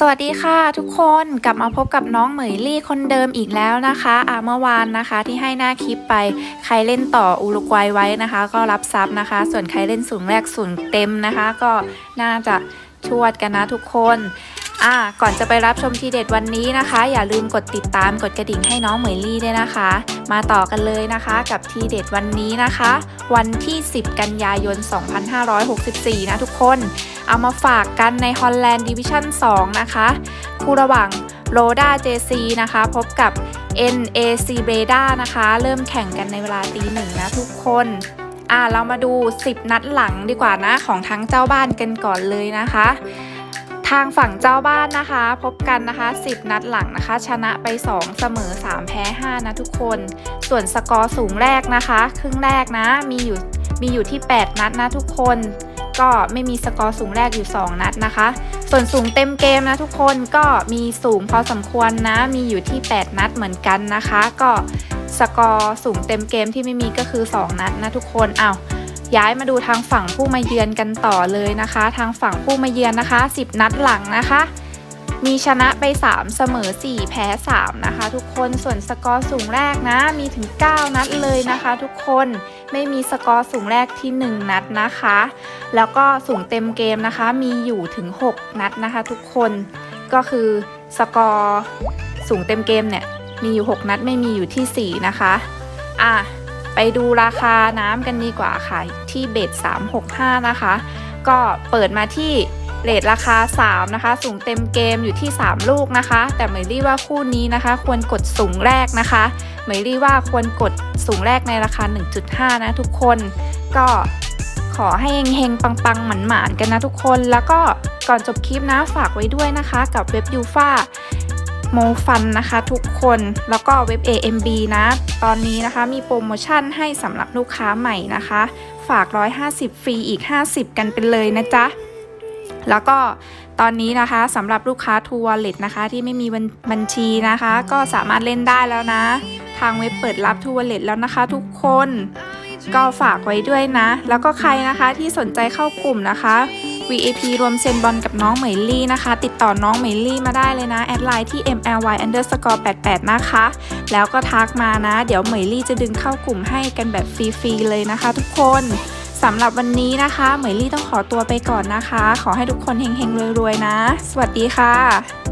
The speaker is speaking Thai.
สวัสดีค่ะทุกคนกลับมาพบกับน้องเหมยลี่คนเดิมอีกแล้วนะคะอ่าเมื่อวานนะคะที่ให้หน้าคลิปไปใครเล่นต่ออุรุกวัยไว้นะคะ ก็รับซับนะคะ ส่วนใครเล่นสูงแรกสูงเต็มนะคะ ก็น่าจะชวดกันนะทุกคนอ่าก่อนจะไปรับชมทีเด็ดวันนี้นะคะ อย่าลืมกดติดตามกดกระดิ่งให้น้องเหมยลี่ด้วยนะคะ มาต่อกันเลยนะคะกับทีเด็ดวันนี้นะคะ วันที่ 10 กันยายน 2564 นะทุกคน เอามาฝากกันในฮอลแลนด์ดิวิชั่น 2 นะคะ คู่ระหว่างโรด้า JC นะคะ พบกับ NAC b r e d a นะคะ เริ่มแข่งกันในเวลาตีหนึ่งนะทุกคนอ่าเรามาดู 10 นัดหลังดีกว่านะของทั้งเจ้าบ้านกันก่อนเลยนะคะ ทางฝั่งเจ้าบ้านนะคะ พบกันนะคะ 10 นัดหลังนะคะ ชนะไป 2 เสมอ 3 แพ้ 5 นะทุกคน ส่วนสกอร์สูงแรกนะคะ ครึ่งแรกนะมีอยู่มีอยู่ที่ 8 นัดนะทุกคน ก็ไม่มีสกอร์สูงแรกอยู่ 2 นัดนะคะ ส่วนสูงเต็มเกมนะทุกคนก็มีสูงพอสมควรนะ มีอยู่ที่ 8 นัดเหมือนกันนะคะ ก็สกอร์สูงเต็มเกมที่ไม่มีก็คือ 2 นัดนะทุกคนอ้าวย้ายมาดูทางฝั่งผู้มาเยือนกันต่อเลยนะคะ ทางฝั่งผู้มาเยือนนะคะ 10 นัดหลังนะคะ มีชนะไป 3 เสมอ 4 แพ้ 3 นะคะ ทุกคนส่วนสกอร์สูงแรกนะ มีถึง 9 นัดเลยนะคะ ทุกคนไม่มีสกอร์สูงแรกที่ 1 นัดนะคะ แล้วก็สูงเต็มเกมนะคะ มีอยู่ถึง 6 นัดนะคะ ทุกคนก็คือสกอร์สูงเต็มเกมเนี่ยมีอยู่ 6 นัดไม่มีอยู่ที่ 4 นะคะอะไปดูราคาน้ำกันดีกว่าค่ะ ที่เบส365 นะคะ ก็เปิดมาที่ เรทราคา 3 นะคะ สูงเต็มเกมอยู่ที่ 3 ลูกนะคะ แต่เหมยรี่ว่าคู่นี้นะคะ ควรกดสูงแรกนะคะเหมยรี่ว่าควรกดสูงแรกในราคา 1.5 นะทุกคนก็ขอให้เฮงๆ ปังๆ หมันๆ กันนะทุกคน แล้วก็ก่อนจบคลิปนะฝากไว้ด้วยนะคะ กับเว็บยูฟ่าโมฟันนะคะทุกคนแล้วก็เว็บ AMB นะ ตอนนี้นะคะมีโปรโมชั่นให้สำหรับลูกค้าใหม่นะคะ ฝาก 150 ฟรีอีก 50 กันไปเลยนะจ๊ะ แล้วก็ตอนนี้นะคะสำหรับลูกค้า True Wallet นะคะ ที่ไม่มีบัญชีนะคะ ก็สามารถเล่นได้แล้วนะ ทางเว็บเปิดรับ True Wallet แล้วนะคะ ทุกคนก็ฝากไว้ด้วยนะ แล้วก็ใครนะคะที่สนใจเข้ากลุ่มนะคะ VIP รวมเซนบอลกับน้องเหมยลี่นะคะ ติดต่อน้องเหมยลี่มาได้เลยนะ แอดไลน์ที่ mly underscore 88 นะคะ แล้วก็ทักมานะ เดี๋ยวเหมยลี่จะดึงเข้ากลุ่มให้กันแบบฟรีๆเลยนะคะ ทุกคน สำหรับวันนี้นะคะเหมยลี่ต้องขอตัวไปก่อนนะคะ ขอให้ทุกคนเฮงๆรวยๆนะ สวัสดีค่ะ